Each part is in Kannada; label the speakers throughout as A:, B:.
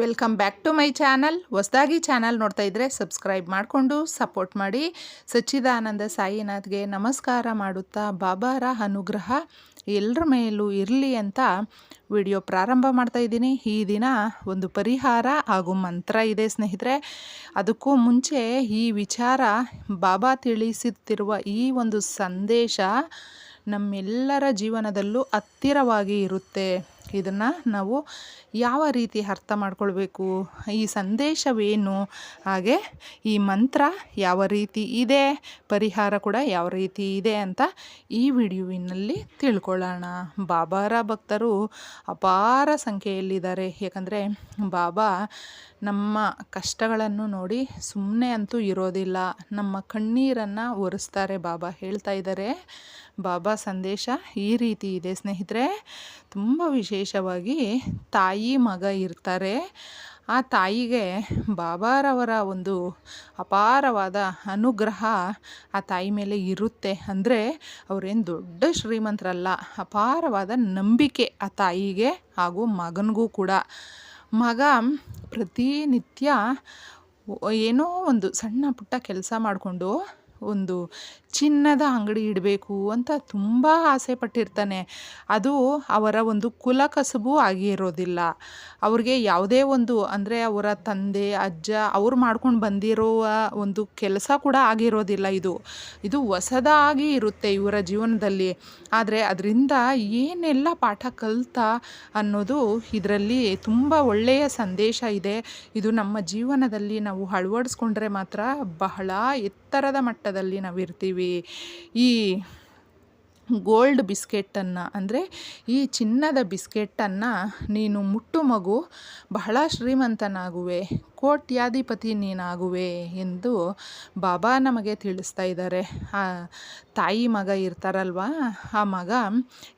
A: Welcome back to my channel. ಹೊಸದಾಗಿ ಚಾನಲ್ ನೋಡ್ತಾ ಇದ್ದರೆ ಸಬ್ಸ್ಕ್ರೈಬ್ ಮಾಡಿಕೊಂಡು ಸಪೋರ್ಟ್ ಮಾಡಿ. ಸಚ್ಚಿದಾನಂದ ಸಾಯಿನಾಥ್ಗೆ ನಮಸ್ಕಾರ ಮಾಡುತ್ತಾ ಬಾಬಾರ ಅನುಗ್ರಹ ಎಲ್ಲರ ಮೇಲೂ ಇರಲಿ ಅಂತ ವಿಡಿಯೋ ಪ್ರಾರಂಭ ಮಾಡ್ತಾ ಇದ್ದೀನಿ. ಈ ದಿನ ಒಂದು ಪರಿಹಾರ ಹಾಗೂ ಮಂತ್ರ ಇದೆ ಸ್ನೇಹಿತರೆ. ಅದಕ್ಕೂ ಮುಂಚೆ ಈ ವಿಚಾರ ಬಾಬಾ ತಿಳಿಸುತ್ತಿರುವ ಈ ಒಂದು ಸಂದೇಶ ನಮ್ಮೆಲ್ಲರ ಜೀವನದಲ್ಲೂ ಹತ್ತಿರವಾಗಿ ಇರುತ್ತೆ. ಇದನ್ನು ನಾವು ಯಾವ ರೀತಿ ಅರ್ಥ ಮಾಡ್ಕೊಳ್ಬೇಕು? ಈ ಸಂದೇಶವೇನು? ಹಾಗೆ ಈ ಮಂತ್ರ ಯಾವ ರೀತಿ ಇದೆ? ಪರಿಹಾರ ಕೂಡ ಯಾವ ರೀತಿ ಇದೆ ಅಂತ ಈ ವಿಡಿಯೋವಿನಲ್ಲಿ ತಿಳ್ಕೊಳ್ಳೋಣ. ಬಾಬಾರ ಭಕ್ತರು ಅಪಾರ ಸಂಖ್ಯೆಯಲ್ಲಿದ್ದಾರೆ. ಯಾಕಂದರೆ ಬಾಬಾ ನಮ್ಮ ಕಷ್ಟಗಳನ್ನು ನೋಡಿ ಸುಮ್ಮನೆ ಅಂತೂ ಇರೋದಿಲ್ಲ. ನಮ್ಮ ಕಣ್ಣೀರನ್ನು ಒರೆಸ್ತಾರೆ ಬಾಬಾ. ಹೇಳ್ತಾ ಇದ್ದಾರೆ, ಬಾಬಾ, ಸಂದೇಶ ಈ ರೀತಿ ಇದೆ ಸ್ನೇಹಿತರೆ. ತುಂಬ ವಿಶೇಷವಾಗಿ ತಾಯಿ ಮಗ ಇರ್ತಾರೆ. ಆ ತಾಯಿಗೆ ಬಾಬಾರವರ ಒಂದು ಅಪಾರವಾದ ಅನುಗ್ರಹ ಆ ತಾಯಿ ಮೇಲೆ ಇರುತ್ತೆ ಅಂದರೆ ಅವರೇನು ದೊಡ್ಡ ಶ್ರೀಮಂತರಲ್ಲ, ಅಪಾರವಾದ ನಂಬಿಕೆ ಆ ತಾಯಿಗೆ ಹಾಗೂ ಮಗನಿಗೂ ಕೂಡ. ಮಗ ಪ್ರತಿನಿತ್ಯ ಏನೋ ಒಂದು ಸಣ್ಣ ಪುಟ್ಟ ಕೆಲಸ ಮಾಡಿಕೊಂಡು ಒಂದು ಚಿನ್ನದ ಅಂಗಡಿ ಇಡಬೇಕು ಅಂತ ತುಂಬ ಆಸೆ ಪಟ್ಟಿರ್ತಾನೆ. ಅದು ಅವರ ಒಂದು ಕುಲ ಕಸುಬು ಆಗಿರೋದಿಲ್ಲ ಅವ್ರಿಗೆ ಯಾವುದೇ ಒಂದು ಅಂದರೆ ಅವರ ತಂದೆ, ಅಜ್ಜ ಅವ್ರು ಮಾಡ್ಕೊಂಡು ಬಂದಿರುವ ಒಂದು ಕೆಲಸ ಕೂಡ ಆಗಿರೋದಿಲ್ಲ ಇದು. ಇದು ಹೊಸದಾಗಿ ಇರುತ್ತೆ ಇವರ ಜೀವನದಲ್ಲಿ. ಆದರೆ ಅದರಿಂದ ಏನೆಲ್ಲ ಪಾಠ ಕಲಿತ ಅನ್ನೋದು ಇದರಲ್ಲಿ ತುಂಬ ಒಳ್ಳೆಯ ಸಂದೇಶ ಇದೆ. ಇದು ನಮ್ಮ ಜೀವನದಲ್ಲಿ ನಾವು ಅಳವಡಿಸ್ಕೊಂಡ್ರೆ ಮಾತ್ರ ಬಹಳ ಎತ್ತರದ ಮಟ್ಟದಲ್ಲಿ ನಾವು ಇರ್ತೀವಿ ಈ ಗೋಲ್ಡ್ ಬಿಸ್ಕೆಟನ್ನು ಅಂದರೆ ಈ ಚಿನ್ನದ ಬಿಸ್ಕೆಟನ್ನು ನೀನು ಮುಟ್ಟು ಮಗು, ಬಹಳ ಶ್ರೀಮಂತನಾಗುವೆ, ಕೋಟ್ಯಾಧಿಪತಿ ನೀನಾಗುವೆ ಎಂದು ಬಾಬಾ ನಮಗೆ ತಿಳಿಸ್ತಾ ಇದ್ದಾರೆ. ತಾಯಿ ಮಗ ಇರ್ತಾರಲ್ವ? ಆ ಮಗ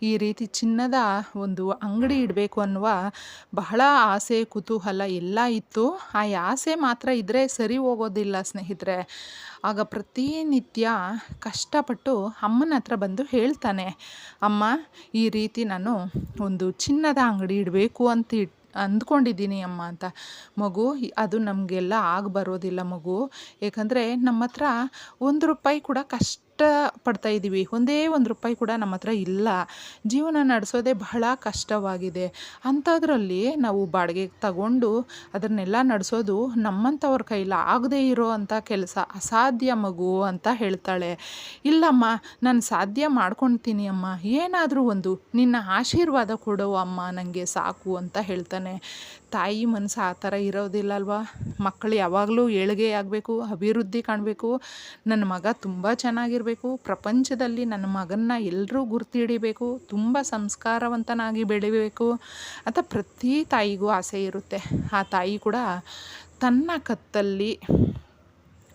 A: ಈ ರೀತಿ ಚಿನ್ನದ ಒಂದು ಅಂಗಡಿ ಇಡಬೇಕು ಅನ್ನುವ ಬಹಳ ಆಸೆ, ಕುತೂಹಲ ಎಲ್ಲ ಇತ್ತು. ಆ ಆಸೆ ಮಾತ್ರ ಇದ್ದರೆ ಸರಿ ಹೋಗೋದಿಲ್ಲ ಸ್ನೇಹಿತರೆ. ಆಗ ಪ್ರತಿನಿತ್ಯ ಕಷ್ಟಪಟ್ಟು ಅಮ್ಮನ ಹತ್ರ ಬಂದು ಹೇಳ್ತಾನೆ, ಅಮ್ಮ, ಈ ರೀತಿ ನಾನು ಒಂದು ಚಿನ್ನದ ಅಂಗಡಿ ಇಡಬೇಕು ಅಂತ ಇಟ್ಟು ಅಂದ್ಕೊಂಡಿದ್ದೀನಿ ಅಮ್ಮ ಅಂತ. ಮಗು, ಅದು ನಮಗೆಲ್ಲ ಆಗ ಬರೋದಿಲ್ಲ ಮಗು. ಏಕೆಂದರೆ ನಮ್ಮ ಹತ್ರ ಒಂದು ರೂಪಾಯಿ ಕೂಡ ಕಷ್ಟ ಪಡ್ತಾ ಇದ್ದೀವಿ ಒಂದೇ ಒಂದು ರೂಪಾಯಿ ಕೂಡ ನಮ್ಮ ಹತ್ರ ಇಲ್ಲ. ಜೀವನ ನಡೆಸೋದೇ ಬಹಳ ಕಷ್ಟವಾಗಿದೆ. ಅಂಥದ್ರಲ್ಲಿ ನಾವು ಬಾಡಿಗೆಗೆ ತಗೊಂಡು ಅದನ್ನೆಲ್ಲ ನಡೆಸೋದು ನಮ್ಮಂಥವ್ರ ಕೈಲಿ ಆಗದೇ ಇರೋ ಅಂಥ ಕೆಲಸ, ಅಸಾಧ್ಯ ಮಗು ಅಂತ ಹೇಳ್ತಾಳೆ. ಇಲ್ಲಮ್ಮ, ನಾನು ಸಾಧ್ಯ ಮಾಡ್ಕೊತೀನಿ ಅಮ್ಮ. ಏನಾದರೂ ಒಂದು ನಿನ್ನ ಆಶೀರ್ವಾದ ಕೊಡೋ ಅಮ್ಮ ನನಗೆ ಸಾಕು ಅಂತ ಹೇಳ್ತಾನೆ. ತಾಯಿ ಮನಸ್ಸು ಆ ಥರ ಇರೋದಿಲ್ಲ ಅಲ್ವಾ ಮಕ್ಕಳು ಯಾವಾಗಲೂ ಏಳಿಗೆ ಆಗಬೇಕು, ಅಭಿವೃದ್ಧಿ ಕಾಣಬೇಕು. ನನ್ನ ಮಗ ತುಂಬ ಚೆನ್ನಾಗಿರಬೇಕು. ಪ್ರಪಂಚದಲ್ಲಿ ನನ್ನ ಮಗನ್ನ ಎಲ್ಲರೂ ಗುರ್ತಿಡಿಬೇಕು. ತುಂಬ ಸಂಸ್ಕಾರವಂತನಾಗಿ ಬೆಳಿಬೇಕು. ಅಂತ ಪ್ರತಿ ತಾಯಿಗೂ ಆಸೆ ಇರುತ್ತೆ. ಆ ತಾಯಿ ಕೂಡ ತನ್ನ ಕತ್ತಲ್ಲಿ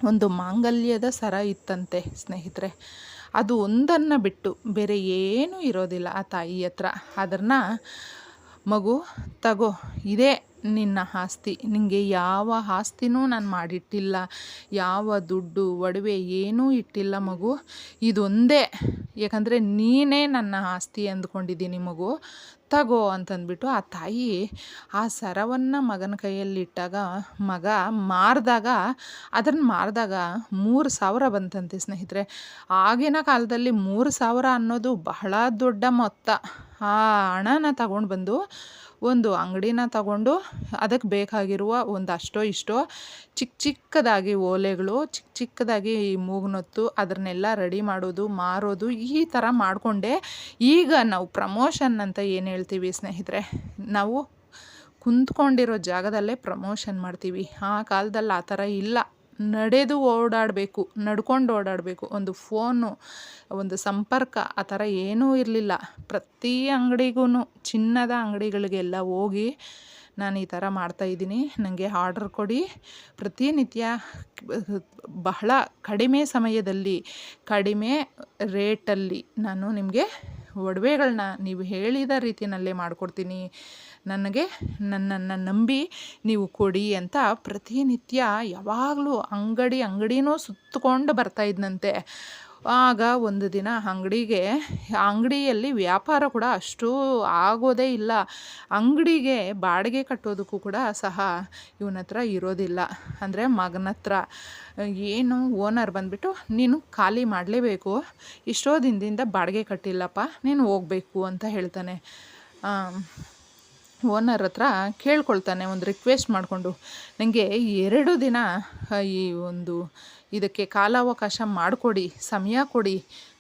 A: ಒಂದು ಮಾಂಗಲ್ಯದ ಸರ ಇತ್ತಂತೆ, ಸ್ನೇಹಿತರೆ. ಅದು ಒಂದನ್ನು ಬಿಟ್ಟು ಬೇರೆ ಏನೂ ಇರೋದಿಲ್ಲ ಆ ತಾಯಿ ಹತ್ರ. ಅದನ್ನು ಮಗು, ತಗೋ, ಇದೇ ನಿನ್ನ ಆಸ್ತಿ. ನಿನಗೆ ಯಾವ ಆಸ್ತಿನೂ ನಾನು ಮಾಡಿಟ್ಟಿಲ್ಲ. ಯಾವ ದುಡ್ಡು, ಒಡವೆ ಏನೂ ಇಟ್ಟಿಲ್ಲ ಮಗು. ಇದೊಂದೇ. ಯಾಕಂದರೆ ನೀನೇ ನನ್ನ ಆಸ್ತಿ ಅಂದ್ಕೊಂಡಿದ್ದೀನಿ ಮಗು. ತಗೋ ಅಂತಂದ್ಬಿಟ್ಟು ಆ ತಾಯಿ ಆ ಸರವನ್ನು ಮಗನ ಕೈಯಲ್ಲಿಟ್ಟಾಗ, ಮಗ ಮಾರಿದಾಗ ಅದನ್ನು ಮಾರಿದಾಗ ಮೂರು ಸಾವಿರ ಬಂತಂತೆ ಸ್ನೇಹಿತರೆ. ಆಗಿನ ಕಾಲದಲ್ಲಿ ಮೂರು ಸಾವಿರ ಅನ್ನೋದು ಬಹಳ ದೊಡ್ಡ ಮೊತ್ತ. ಆ ಹಣನ ತಗೊಂಡು ಬಂದು ಒಂದು ಅಂಗಡಿನ ತಗೊಂಡು ಅದಕ್ಕೆ ಬೇಕಾಗಿರುವ ಒಂದು ಅಷ್ಟೋ ಇಷ್ಟೋ ಚಿಕ್ಕ ಚಿಕ್ಕದಾಗಿ ಓಲೆಗಳು ಚಿಕ್ಕ ಚಿಕ್ಕದಾಗಿ ಈ ಮೂಗ್ನೊತ್ತು ಅದನ್ನೆಲ್ಲ ರೆಡಿ ಮಾಡೋದು, ಮಾರೋದು ಈ ಥರ ಮಾಡಿಕೊಂಡೆ. ಈಗ ನಾವು ಪ್ರಮೋಷನ್ ಅಂತ ಏನು ಹೇಳ್ತೀವಿ ಸ್ನೇಹಿತರೆ? ನಾವು ಕುಂತ್ಕೊಂಡಿರೋ ಜಾಗದಲ್ಲೇ ಪ್ರಮೋಷನ್ ಮಾಡ್ತೀವಿ. ಆ ಕಾಲದಲ್ಲಿ ಆ ಥರ ಇಲ್ಲ. ನಡೆದು ಓಡಾಡಬೇಕು, ನಡ್ಕೊಂಡು ಓಡಾಡಬೇಕು. ಒಂದು ಫೋನು, ಒಂದು ಸಂಪರ್ಕ, ಆ ಥರ ಏನೂ ಇರಲಿಲ್ಲ. ಪ್ರತಿ ಅಂಗಡಿಗೂ ಚಿನ್ನದ ಅಂಗಡಿಗಳಿಗೆಲ್ಲ ಹೋಗಿ ನಾನು ಈ ಥರ ಮಾಡ್ತಾಯಿದ್ದೀನಿ ನನಗೆ ಆರ್ಡ್ರ್ ಕೊಡಿ. ಪ್ರತಿನಿತ್ಯ ಬಹಳ ಕಡಿಮೆ ಸಮಯದಲ್ಲಿ, ಕಡಿಮೆ ರೇಟಲ್ಲಿ ನಾನು ನಿಮಗೆ ಒಡವೆಗಳನ್ನ ನೀವು ಹೇಳಿದ ರೀತಿಯಲ್ಲೇ ಮಾಡಿಕೊಡ್ತೀನಿ. ನನಗೆ ನನ್ನನ್ನು ನಂಬಿ ನೀವು ಕೊಡಿ ಅಂತ ಪ್ರತಿನಿತ್ಯ ಯಾವಾಗಲೂ ಅಂಗಡಿ, ಅಂಗಡಿನೂ ಸುತ್ತಕೊಂಡು ಬರ್ತಾಯಿದ್ನಂತೆ ಆಗ ಒಂದು ದಿನ ಅಂಗಡಿಗೆ, ಅಂಗಡಿಯಲ್ಲಿ ವ್ಯಾಪಾರ ಕೂಡ ಅಷ್ಟು ಆಗೋದೇ ಇಲ್ಲ. ಅಂಗಡಿಗೆ ಬಾಡಿಗೆ ಕಟ್ಟೋದಕ್ಕೂ ಕೂಡ ಸಹ ಇವನ ಹತ್ರ ಇರೋದಿಲ್ಲ. ಅಂದರೆ ಮಗನ ಹತ್ರ. ಏನು ಓನರ್ ಬಂದುಬಿಟ್ಟು, ನೀನು ಖಾಲಿ ಮಾಡಲೇಬೇಕು. ಇಷ್ಟೋ ದಿನದಿಂದ ಬಾಡಿಗೆ ಕಟ್ಟಿಲ್ಲಪ್ಪ. ನೀನು ಹೋಗಬೇಕು ಅಂತ ಹೇಳ್ತಾನೆ. ಓನರ್ ಹತ್ರ ಕೇಳ್ಕೊಳ್ತಾನೆ, ಒಂದು ರಿಕ್ವೆಸ್ಟ್ ಮಾಡಿಕೊಂಡು. ನನಗೆ ಎರಡು ದಿನ ಈ ಒಂದು ಇದಕ್ಕೆ ಕಾಲಾವಕಾಶ ಮಾಡಿಕೊಡಿ, ಸಮಯ ಕೊಡಿ,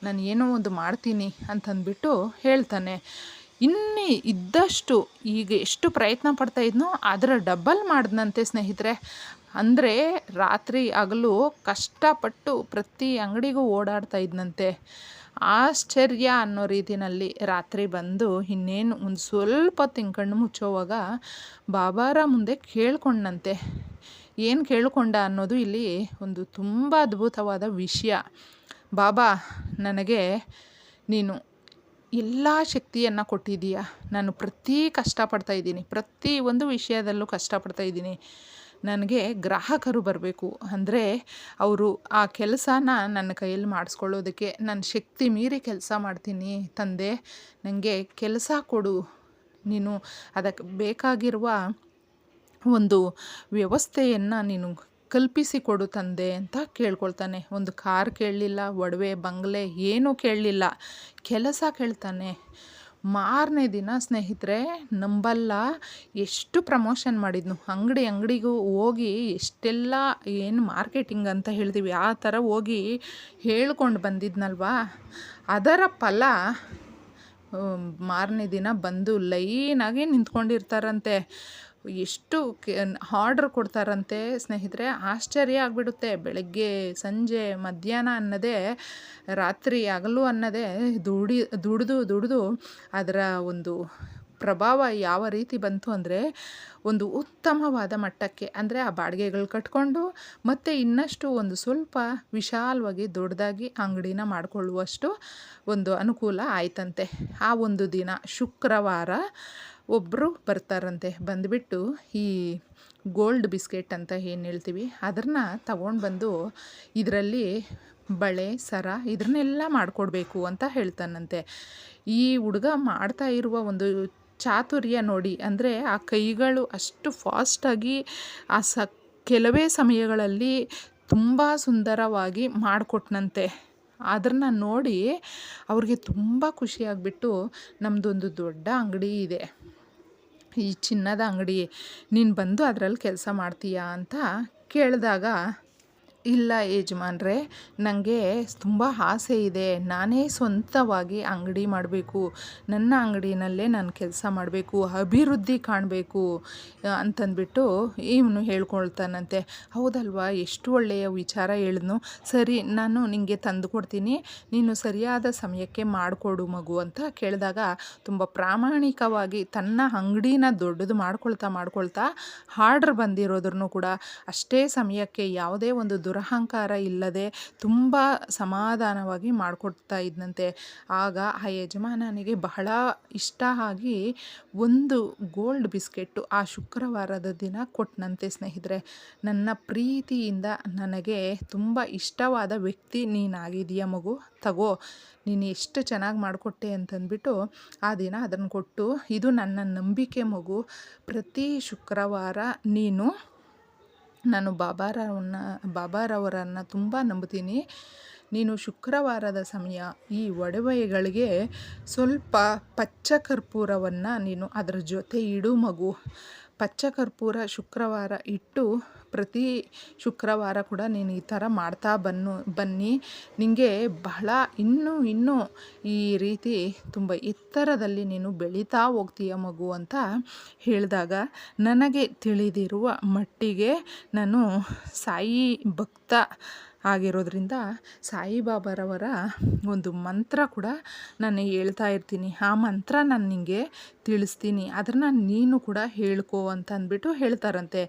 A: ನಾನು ಏನೋ ಒಂದು ಮಾಡ್ತೀನಿ ಅಂತಂದ್ಬಿಟ್ಟು ಹೇಳ್ತಾನೆ. ಇನ್ನೂ ಇದ್ದಷ್ಟು ಈಗ ಎಷ್ಟು ಪ್ರಯತ್ನ ಪಡ್ತಾ ಇದ್ನೋ ಅದರ ಡಬಲ್ ಮಾಡಿದ್ನಂತೆ ಸ್ನೇಹಿತರೆ. ಅಂದರೆ ರಾತ್ರಿ ಹಗಲು ಕಷ್ಟಪಟ್ಟು ಪ್ರತಿ ಅಂಗಡಿಗೂ ಓಡಾಡ್ತಾ ಇದ್ನಂತೆ. ಆಶ್ಚರ್ಯ ಅನ್ನೋ ರೀತಿಯಲ್ಲಿ ರಾತ್ರಿ ಬಂದು ಇನ್ನೇನು ಒಂದು ಸ್ವಲ್ಪ ಹೊತ್ತು ಕಣ್ಣು ಮುಚ್ಚೋವಾಗ ಬಾಬಾರ ಮುಂದೆ ಕೇಳ್ಕೊಂಡಂತೆ. ಏನು ಕೇಳಿಕೊಂಡ ಅನ್ನೋದು ಇಲ್ಲಿ ಒಂದು ತುಂಬ ಅದ್ಭುತವಾದ ವಿಷಯ. ಬಾಬಾ, ನನಗೆ ನೀನು ಎಲ್ಲ ಶಕ್ತಿಯನ್ನು ಕೊಟ್ಟಿದ್ದೀಯ? ನಾನು ಪ್ರತಿ ಕಷ್ಟಪಡ್ತಾ ಇದ್ದೀನಿ. ಪ್ರತಿ ಒಂದು ವಿಷಯದಲ್ಲೂ ಕಷ್ಟಪಡ್ತಾ ಇದ್ದೀನಿ. ನನಗೆ ಗ್ರಾಹಕರು ಬರಬೇಕು. ಅಂದರೆ ಅವರು ಆ ಕೆಲಸನ ನನ್ನ ಕೈಯಲ್ಲಿ ಮಾಡಿಸ್ಕೊಳ್ಳೋದಕ್ಕೆ ನನ್ನ ಶಕ್ತಿ ಮೀರಿ ಕೆಲಸ ಮಾಡ್ತೀನಿ ತಂದೆ. ನನಗೆ ಕೆಲಸ ಕೊಡು. ನೀನು ಅದಕ್ಕೆ ಬೇಕಾಗಿರುವ ಒಂದು ವ್ಯವಸ್ಥೆಯನ್ನು ನೀನು ಕಲ್ಪಿಸಿಕೊಡು ತಂದೆ ಅಂತ ಕೇಳ್ಕೊಳ್ತಾನೆ. ಒಂದು ಕಾರ್ ಕೇಳಲಿಲ್ಲ, ಒಡವೆ, ಬಂಗಲೆ ಏನೂ ಕೇಳಲಿಲ್ಲ. ಕೆಲಸ ಕೇಳ್ತಾನೆ. ಮಾರನೇ ದಿನ, ಸ್ನೇಹಿತರೆ, ನಂಬಲ್ಲ. ಎಷ್ಟು ಪ್ರಮೋಷನ್ ಮಾಡಿದ್ನು. ಅಂಗಡಿ ಅಂಗಡಿಗೂ ಹೋಗಿ ಎಷ್ಟೆಲ್ಲ ಏನು ಮಾರ್ಕೆಟಿಂಗ್ ಅಂತ ಹೇಳ್ತೀವಿ, ಆ ಥರ ಹೋಗಿ ಹೇಳ್ಕೊಂಡು ಬಂದಿದ್ನಲ್ವಾ. ಅದರ ಫಲ ಮಾರನೇ ದಿನ ಬಂದು ಲೈನಾಗಿ ನಿಂತ್ಕೊಂಡಿರ್ತಾರಂತೆ. ಎಷ್ಟು ಕೆ ಆರ್ಡ್ರ್ ಕೊಡ್ತಾರಂತೆ ಸ್ನೇಹಿತರೆ, ಆಶ್ಚರ್ಯ ಆಗಿಬಿಡುತ್ತೆ. ಬೆಳಗ್ಗೆ, ಸಂಜೆ, ಮಧ್ಯಾಹ್ನ ಅನ್ನೋದೇ, ರಾತ್ರಿ ಹಗಲು ಅನ್ನೋದೇ, ದುಡಿ, ದುಡಿದು ದುಡಿದು ಅದರ ಒಂದು ಪ್ರಭಾವ ಯಾವ ರೀತಿ ಬಂತು ಅಂದರೆ ಒಂದು ಉತ್ತಮವಾದ ಮಟ್ಟಕ್ಕೆ, ಅಂದರೆ ಆ ಬಾಡಿಗೆಗಳು ಕಟ್ಕೊಂಡು ಮತ್ತು ಇನ್ನಷ್ಟು ಒಂದು ಸ್ವಲ್ಪ ವಿಶಾಲವಾಗಿ ದೊಡ್ಡದಾಗಿ ಅಂಗಡಿನ ಮಾಡಿಕೊಳ್ಳುವಷ್ಟು ಒಂದು ಅನುಕೂಲ ಆಯ್ತಂತೆ. ಆ ಒಂದು ದಿನ, ಶುಕ್ರವಾರ ಒಬ್ಬರು ಬರ್ತಾರಂತೆ, ಬಂದುಬಿಟ್ಟು ಈ ಗೋಲ್ಡ್ ಬಿಸ್ಕೆಟ್ ಅಂತ ಏನು ಹೇಳ್ತೀವಿ, ಅದನ್ನು ತಗೊಂಡು ಬಂದು ಇದರಲ್ಲಿ ಬಳೆ, ಸರ ಇದನ್ನೆಲ್ಲ ಮಾಡಿಕೊಡ್ಬೇಕು ಅಂತ ಹೇಳ್ತಾನಂತೆ. ಈ ಹುಡುಗ ಮಾಡ್ತಾ ಇರುವ ಒಂದು ಚಾತುರ್ಯ ನೋಡಿ ಅಂದರೆ ಆ ಕೈಗಳು ಅಷ್ಟು ಫಾಸ್ಟಾಗಿ ಆ ಸ ಕೆಲವೇ ಸಮಯಗಳಲ್ಲಿ ತುಂಬ ಸುಂದರವಾಗಿ ಮಾಡಿಕೊಟ್ನಂತೆ. ಅದನ್ನು ನೋಡಿ ಅವ್ರಿಗೆ ತುಂಬ ಖುಷಿಯಾಗಿಬಿಟ್ಟು ನಮ್ಮದೊಂದು ದೊಡ್ಡ ಅಂಗಡಿ ಇದೆ. ಈ ಚಿನ್ನದ ಅಂಗಡಿ, ನೀನು ಬಂದು ಅದರಲ್ಲಿ ಕೆಲಸ ಮಾಡ್ತೀಯಾ ಅಂತ ಕೇಳಿದಾಗ ಇಲ್ಲ ಯಜಮಾನ್ರೆ ನನಗೆ ತುಂಬ ಆಸೆ ಇದೆ. ನಾನೇ ಸ್ವಂತವಾಗಿ ಅಂಗಡಿ ಮಾಡಬೇಕು. ನನ್ನ ಅಂಗಡಿನಲ್ಲೇ ನಾನು ಕೆಲಸ ಮಾಡಬೇಕು, ಅಭಿವೃದ್ಧಿ ಕಾಣಬೇಕು ಅಂತಂದ್ಬಿಟ್ಟು ಇವನು ಹೇಳ್ಕೊಳ್ತಾನಂತೆ. ಹೌದಲ್ವಾ? ಎಷ್ಟು ಒಳ್ಳೆಯ ವಿಚಾರ ಹೇಳಿದ್ನು. ಸರಿ, ನಾನು ನಿಮಗೆ ತಂದು ಕೊಡ್ತೀನಿ. ನೀನು ಸರಿಯಾದ ಸಮಯಕ್ಕೆ ಮಾಡಿಕೊಡು ಮಗು ಅಂತ ಕೇಳಿದಾಗ ತುಂಬ ಪ್ರಾಮಾಣಿಕವಾಗಿ ತನ್ನ ಅಂಗಡಿನ ದೊಡ್ಡದು ಮಾಡ್ಕೊಳ್ತಾ ಮಾಡ್ಕೊಳ್ತಾ ಆರ್ಡ್ರ್ ಬಂದಿರೋದ್ರೂ ಕೂಡ ಅಷ್ಟೇ ಸಮಯಕ್ಕೆ ಯಾವುದೇ ಒಂದು ದುರಹಂಕಾರ ಇಲ್ಲದೆ ತುಂಬ ಸಮಾಧಾನವಾಗಿ ಮಾಡಿಕೊಡ್ತಾ ಇದ್ದಂತೆ ಆಗ ಆ ಯಜಮಾನನಿಗೆ ಬಹಳ ಇಷ್ಟ ಆಗಿ ಒಂದು ಗೋಲ್ಡ್ ಬಿಸ್ಕೆಟ್ಟು ಆ ಶುಕ್ರವಾರದ ದಿನ ಕೊಟ್ಟನಂತೆ ಸ್ನೇಹಿತರೆ. ನನ್ನ ಪ್ರೀತಿಯಿಂದ ನನಗೆ ತುಂಬ ಇಷ್ಟವಾದ ವ್ಯಕ್ತಿ ನೀನಾಗಿದೀಯ ಮಗು. ತಗೋ, ನೀನು ಎಷ್ಟು ಚೆನ್ನಾಗಿ ಮಾಡಿಕೊಟ್ಟೆ ಅಂತಂದ್ಬಿಟ್ಟು ಆ ದಿನ ಅದನ್ನು ಕೊಟ್ಟು, ಇದು ನನ್ನ ನಂಬಿಕೆ ಮಗು. ಪ್ರತಿ ಶುಕ್ರವಾರ ನೀನು ನಾನು ಬಾಬಾರವನ್ನ, ಬಾಬಾರವರನ್ನು ತುಂಬ ನಂಬ್ತೀನಿ ನೀನು ಶುಕ್ರವಾರದ ಸಮಯ ಈ ಒಡವೆಗಳಿಗೆ ಸ್ವಲ್ಪ ಪಚ್ಚ ಕರ್ಪೂರವನ್ನು ನೀನು ಅದರ ಜೊತೆ ಇಡು ಮಗು. ಪಚ್ಚ ಕರ್ಪೂರ ಶುಕ್ರವಾರ ಇಟ್ಟು ಪ್ರತಿ ಶುಕ್ರವಾರ ಕೂಡ ನೀನು ಈ ಥರ ಮಾಡ್ತಾ ಬನ್ನು, ಬನ್ನಿ. ನಿನಗೆ ಬಹಳ ಇನ್ನೂ ಇನ್ನೂ ಈ ರೀತಿ ತುಂಬ ಎತ್ತರದಲ್ಲಿ ನೀನು ಬೆಳೀತಾ ಹೋಗ್ತೀಯ ಮಗು ಅಂತ ಹೇಳಿದಾಗ ನನಗೆ ತಿಳಿದಿರುವ ಮಟ್ಟಿಗೆ ನಾನು ಸಾಯಿ ಭಕ್ತ ಆಗಿರೋದ್ರಿಂದ ಸಾಯಿಬಾಬಾರವರ ಒಂದು ಮಂತ್ರ ಕೂಡ ನಾನು ಹೇಳ್ತಾ ಇರ್ತೀನಿ. ಆ ಮಂತ್ರ ನಾನು ನಿಮಗೆ ತಿಳಿಸ್ತೀನಿ. ಅದನ್ನು ನೀನು ಕೂಡ ಹೇಳ್ಕೋ ಅಂತ ಅಂದ್ಬಿಟ್ಟು ಹೇಳ್ತಾರಂತೆ.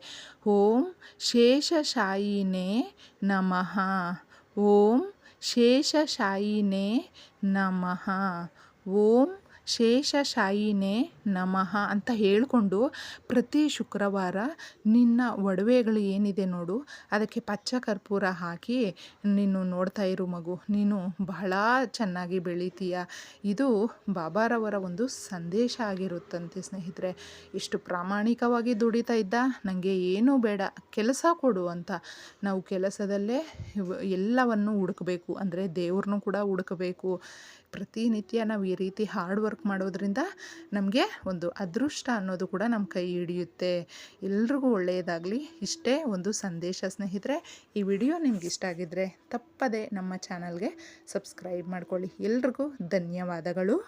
A: ಓಂ ಶೇಷಶಾಯಿನೇ ನಮಃ. ಓಂ ಶೇಷಶಾಯಿನೇ ನಮಃ. ಓಂ ಶೇಷಶಾಯಿನೇ ನಮಃ ಅಂತ ಹೇಳಿಕೊಂಡು ಪ್ರತಿ ಶುಕ್ರವಾರ ನಿನ್ನ ಒಡವೆಗಳು ಏನಿದೆ ನೋಡು. ಅದಕ್ಕೆ ಪಚ್ಚ ಕರ್ಪೂರ ಹಾಕಿ ನೀನು ನೋಡ್ತಾ ಇರು ಮಗು. ನೀನು ಬಹಳ ಚೆನ್ನಾಗಿ ಬೆಳಿತೀಯ. ಇದು ಬಾಬಾರವರ ಒಂದು ಸಂದೇಶ ಆಗಿರುತ್ತಂತೆ ಸ್ನೇಹಿತರೆ. ಇಷ್ಟು ಪ್ರಾಮಾಣಿಕವಾಗಿ ದುಡಿತಾ ಇದ್ದ ನನಗೆ ಏನೂ ಬೇಡ. ಕೆಲಸ ಕೊಡು ಅಂತ. ನಾವು ಕೆಲಸದಲ್ಲೇ ಎಲ್ಲವನ್ನು ಹುಡುಕಬೇಕು. ಅಂದರೆ ದೇವ್ರನ್ನೂ ಕೂಡ ಹುಡುಕಬೇಕು. ಪ್ರತಿನಿತ್ಯ ನಾವು ಈ ರೀತಿ ಹಾರ್ಡ್ ವರ್ಕ್ ಮಾಡೋದ್ರಿಂದ ನಮಗೆ ಒಂದು ಅದೃಷ್ಟ ಅನ್ನೋದು ಕೂಡ ನಮ್ಮ ಕೈ ಹಿಡಿಯುತ್ತೆ. ಎಲ್ರಿಗೂ ಒಳ್ಳೆಯದಾಗಲಿ. ಇಷ್ಟೇ ಒಂದು ಸಂದೇಶ ಸ್ನೇಹಿತರೆ. ಈ ವಿಡಿಯೋ ನಿಮ್ಗೆ ಇಷ್ಟ ಆಗಿದ್ದರೆ ತಪ್ಪದೆ ನಮ್ಮ ಚಾನಲ್ಗೆ ಸಬ್ಸ್ಕ್ರೈಬ್ ಮಾಡ್ಕೊಳ್ಳಿ. ಎಲ್ರಿಗೂ ಧನ್ಯವಾದಗಳು.